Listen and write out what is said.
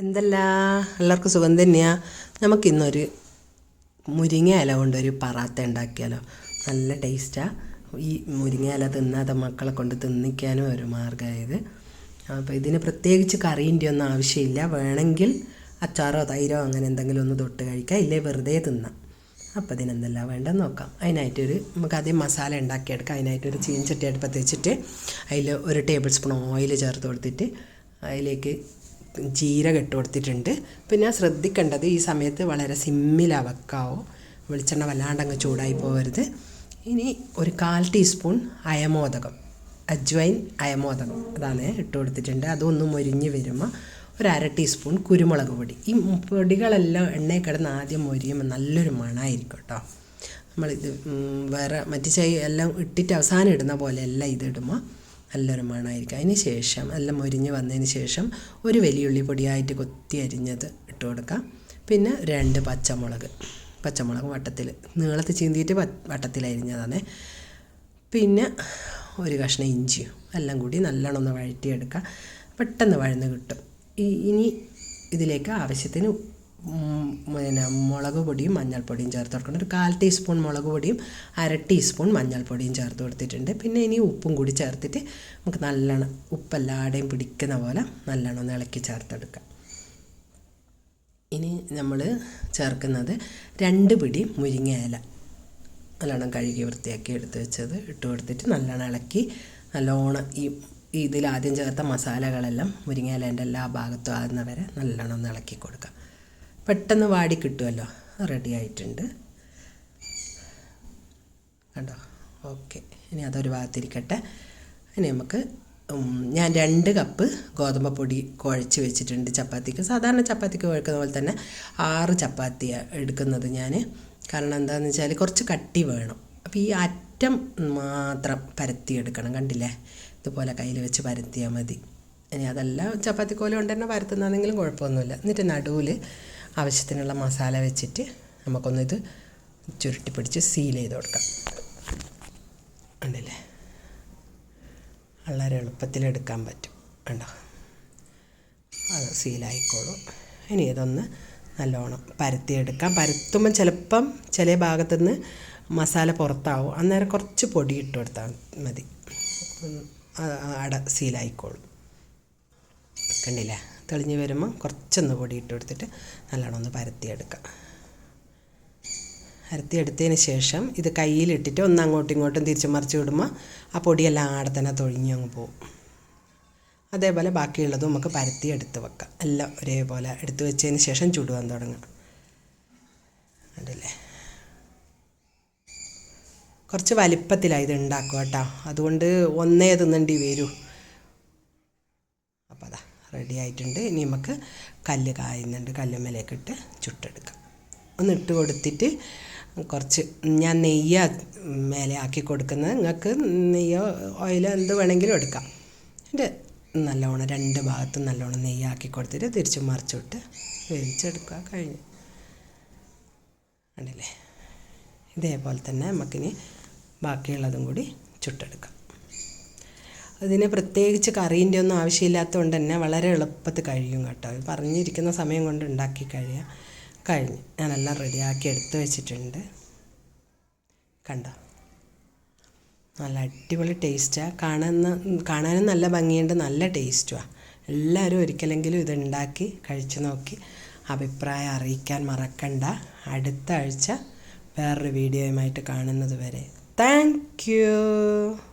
എന്തല്ല? എല്ലാവർക്കും സുഖം തന്നെയാണ് നമുക്കിന്നൊരു മുരിങ്ങ ഇല ഒരു പറാത്ത ഉണ്ടാക്കിയാലോ. നല്ല ടേസ്റ്റാണ് ഈ മുരിങ്ങ ഇല തിന്നാതെ മക്കളെ കൊണ്ട് തിന്നിക്കാനും ഒരു മാർഗമായത്. അപ്പോൾ ഇതിന് പ്രത്യേകിച്ച് കറീന്റെ ഒന്നും ആവശ്യമില്ല. വേണമെങ്കിൽ അച്ചാറോ തൈരോ അങ്ങനെ എന്തെങ്കിലും ഒന്ന് തൊട്ട് കഴിക്കാം. ഇല്ലേ വെറുതെ തിന്നാം. അപ്പോൾ ഇതിനെന്തെല്ലാം വേണ്ടെന്ന് നോക്കാം. അതിനായിട്ടൊരു നമുക്ക് ആദ്യം മസാല ഉണ്ടാക്കിയെടുക്കാം. അതിനായിട്ടൊരു ചീൻചട്ടി അടുപ്പത്ത് വെച്ചിട്ട് അതിൽ ഒരു ടേബിൾ സ്പൂൺ ഓയിൽ ചേർത്ത് കൊടുത്തിട്ട് അതിലേക്ക് ജീരകം ഇട്ട് കൊടുത്തിട്ടുണ്ട് പിന്നെ ശ്രദ്ധിക്കേണ്ടത് ഈ സമയത്ത് വളരെ സിമ്മിലാണ് വെക്കാവോ വെളിച്ചെണ്ണ വല്ലാണ്ട് അങ്ങ് ചൂടായി പോകരുത്. ഇനി ഒരു കാൽ ടീസ്പൂൺ അയമോദകം. അജ്വൈൻ അയമോദകം അതാണ് ഇട്ട് കൊടുത്തിട്ടുണ്ട്. അതൊന്ന് മൊരിഞ്ഞ് വരുമ്പോൾ ഒരു അര ടീസ്പൂൺ കുരുമുളക് പൊടി. ഈ പൊടികളെല്ലാം എണ്ണയിൽ കിടന്ന് ആദ്യം മൊരിയുമ്പോൾ നല്ലൊരു മണമായിരിക്കും കേട്ടോ നമ്മളിത് വേറെ മറ്റു ചൈ എല്ലാം ഇട്ടിട്ട് അവസാനം ഇടുന്ന പോലെ എല്ലാം ഇതിടുമ്പോൾ നല്ലൊരു മണമായിരിക്കും. അതിന് ശേഷം എല്ലാം മൊരിഞ്ഞ് വന്നതിന് ശേഷം ഒരു വലിയുള്ളി പൊടിയായിട്ട് കൊത്തി അരിഞ്ഞത് ഇട്ട് കൊടുക്കാം. പിന്നെ രണ്ട് പച്ചമുളക് പച്ചമുളക് വട്ടത്തിൽ നീളത്തിൽ ചീന്തിയിട്ട് വ- വട്ടത്തിൽ അരിഞ്ഞതാണ്. പിന്നെ ഒരു കഷ്ണം ഇഞ്ചിയും എല്ലാം കൂടി നല്ലോണം ഒന്ന് വഴറ്റിയെടുക്കുക പെട്ടെന്ന് വഴന്ന് കിട്ടും. ഇനി ഇതിലേക്ക് ആവശ്യത്തിന് പിന്നെ മുളക് പൊടിയും മഞ്ഞൾപ്പൊടിയും ചേർത്ത് കൊടുക്കണം. ഒരു കാൽ ടീസ്പൂൺ മുളക് പൊടിയും അര ടീസ്പൂൺ മഞ്ഞൾപ്പൊടിയും ചേർത്ത് കൊടുത്തിട്ടുണ്ട്. പിന്നെ ഇനി ഉപ്പും കൂടി ചേർത്തിട്ട് നമുക്ക് നല്ലോണം ഉപ്പെല്ലാടെയും പിടിക്കുന്ന പോലെ നല്ലോണം ഒന്ന് ഇളക്കി ചേർത്തെടുക്കാം. ഇനി നമ്മൾ ചേർക്കുന്നത് രണ്ട് പിടി മുരിങ്ങ ഇല. നല്ലോണം കഴുകി വൃത്തിയാക്കി എടുത്ത് വെച്ചത് ഇട്ട് കൊടുത്തിട്ട് നല്ലോണം ഇളക്കി നല്ലോണം ഈ ഇതിൽ ആദ്യം ചേർത്ത മസാലകളെല്ലാം മുരിങ്ങ ഇലേന്റെ എല്ലാ ഭാഗത്തും ആകുന്നവരെ നല്ലോണം ഒന്ന് ഇളക്കി കൊടുക്കുക പെട്ടെന്ന് വാടി കിട്ടുമല്ലോ. റെഡി ആയിട്ടുണ്ട്. കണ്ടോ? ഓക്കെ ഇനി അതൊരു ഭാഗത്തിരിക്കട്ടെ. ഇനി നമുക്ക് ഞാൻ രണ്ട് കപ്പ് ഗോതമ്പ് പൊടി കുഴച്ച് വെച്ചിട്ടുണ്ട് ചപ്പാത്തിക്ക്. സാധാരണ ചപ്പാത്തിക്ക് കുഴക്കുന്ന പോലെ തന്നെ ആറ് ചപ്പാത്തി എടുക്കുന്നത് ഞാൻ കാരണം എന്താണെന്ന് വെച്ചാൽ കുറച്ച് കട്ടി വേണം. അപ്പോൾ ഈ അറ്റം മാത്രം പരത്തിയെടുക്കണം കണ്ടില്ലേ? ഇതുപോലെ കയ്യിൽ വെച്ച് പരത്തിയാൽ മതി. ഇനി അതല്ല ചപ്പാത്തി കോല കൊണ്ട് തന്നെ പരത്തുന്നതെങ്കിലും കുഴപ്പമൊന്നുമില്ല. എന്നിട്ട് നടുവിൽ ആവശ്യത്തിനുള്ള മസാല വെച്ചിട്ട് നമുക്കൊന്നിത് ചുരുട്ടി പിടിച്ച് സീൽ ചെയ്ത് കൊടുക്കാം. ഉണ്ടല്ലേ വളരെ എളുപ്പത്തിൽ എടുക്കാൻ പറ്റും. ഉണ്ടോ അത് സീലായിക്കോളും ഇനി ഇതൊന്ന് നല്ലോണം പരത്തിയെടുക്കാം പരത്തുമ്പം ചിലപ്പം ചില ഭാഗത്തുനിന്ന് മസാല പുറത്താവും. അന്നേരം കുറച്ച് പൊടി ഇട്ട് കൊടുത്താൽ മതി. അട സീലായിക്കോളും കണ്ടില്ലേ? തെളിഞ്ഞ് വരുമ്പോൾ കുറച്ചൊന്ന് പൊടി ഇട്ട് കൊടുത്തിട്ട് നല്ലോണം ഒന്ന് പരത്തിയെടുക്കാം. പരത്തിയെടുത്തതിന് ശേഷം ഇത് കയ്യിലിട്ടിട്ട് ഒന്ന് അങ്ങോട്ടും ഇങ്ങോട്ടും തിരിച്ചു മറിച്ച് വിടുമ്പോൾ ആ പൊടിയെല്ലാം ആടെ തന്നെ തൊഴിഞ്ഞ് അങ്ങ് പോകും അതേപോലെ ബാക്കിയുള്ളതും നമുക്ക് പരത്തി എടുത്ത് വെക്കാം. എല്ലാം ഒരേപോലെ എടുത്ത് വെച്ചതിന് ശേഷം ചുടുവാൻ തുടങ്ങാം. അതല്ലേ കുറച്ച് വലിപ്പത്തിലാണ് ഇത് ഉണ്ടാക്കുക കേട്ടോ. അതുകൊണ്ട് ഒന്നേ തിന്നണ്ടി വരൂ. റെഡി ആയിട്ടുണ്ട്. ഇനി നമുക്ക് കല്ല് കായുന്നുണ്ട്. കല്ലുമ്മലേക്ക് ഇട്ട് ചുട്ടെടുക്കാം. ഒന്ന് ഇട്ട് കൊടുത്തിട്ട് കുറച്ച് ഞാൻ നെയ്യ മേലെ ആക്കി കൊടുക്കുന്നത്. നിങ്ങൾക്ക് നെയ്യോ ഓയിലോ എന്ത് വേണമെങ്കിലും എടുക്കാം. എന്റെ നല്ലോണം രണ്ട് ഭാഗത്തും നല്ലോണം നെയ്യാക്കി കൊടുത്തിട്ട് തിരിച്ച് മറിച്ചിട്ട് വേവിച്ചെടുക്കുക. കഴിഞ്ഞു. കണ്ടില്ലേ? ഇതേപോലെ തന്നെ നമുക്കിനി ബാക്കിയുള്ളതും കൂടി ചുട്ടെടുക്കാം. അതിന് പ്രത്യേകിച്ച് കറീന്റെ ഒന്നും ആവശ്യമില്ലാത്തതുകൊണ്ട് തന്നെ വളരെ എളുപ്പത്തിൽ കഴിയും കേട്ടോ. പറഞ്ഞിരിക്കുന്ന സമയം കൊണ്ട് ഉണ്ടാക്കി കഴിയാം. കഴിഞ്ഞ്. ഞാനെല്ലാം റെഡിയാക്കി എടുത്ത് വെച്ചിട്ടുണ്ട്. കണ്ടോ? നല്ല അടിപൊളി ടേസ്റ്റാണ് കാണുന്ന കാണാനും നല്ല ഭംഗിയുണ്ട്. നല്ല ടേസ്റ്റുമാണ് എല്ലാവരും ഒരിക്കലെങ്കിലും ഇത് ഉണ്ടാക്കി കഴിച്ചു നോക്കി അഭിപ്രായം അറിയിക്കാൻ മറക്കണ്ട. അടുത്ത ആഴ്ച വേറൊരു വീഡിയോയുമായിട്ട് കാണുന്നത് വരെ. Thank you.